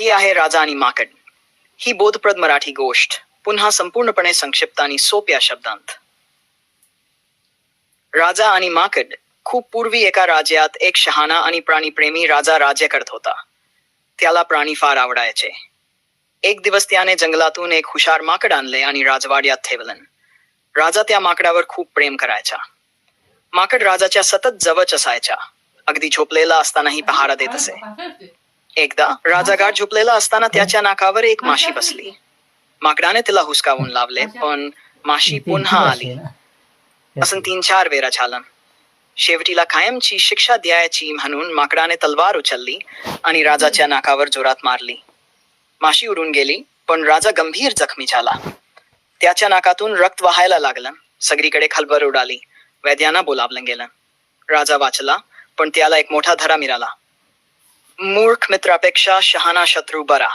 ही आहे राजा आणि माकड. ही बोधप्रद मराठी गोष्ट. पुन्हा संपूर्णपणे संक्षिप्त आणि सोप्या शब्दांत. राजा आणि माकड खूप पूर्वी एका राज्यात एक शहाणा आणि प्राणीप्रेमी राजा राज्य करत होता. त्याला प्राणी फार आवडायचे. एक दिवस त्याने जंगलातून एक हुशार माकड आणले आणि राजवाड्यात ठेवलं. राजा त्या माकडावर खूप प्रेम करायचा. माकड राजाच्या सतत जवळच असायचा. अगदी झोपलेला असतानाही पहारा देत असे. एकदा राजा गाठ झोपलेला असताना त्याच्या नाकावर एक माशी बसली. माकडाने तिला हुसकावून लावले पण माशी पुन्हा आली. असं तीन चार वेळा झालं. शेवटीला कायमची शिक्षा द्यायची म्हणून माकडाने तलवार उचलली आणि राजाच्या नाकावर जोरात मारली. माशी उडून गेली पण राजा गंभीर जखमी झाला. त्याच्या नाकातून रक्त वाहायला लागलं. सगळीकडे खलबळ उडाली. वैद्यांना बोलावलं गेलं. राजा वाचला पण त्याला एक मोठा धडा मिळाला. मूर्ख मित्रापेक्षा शहाणा शत्रू बरा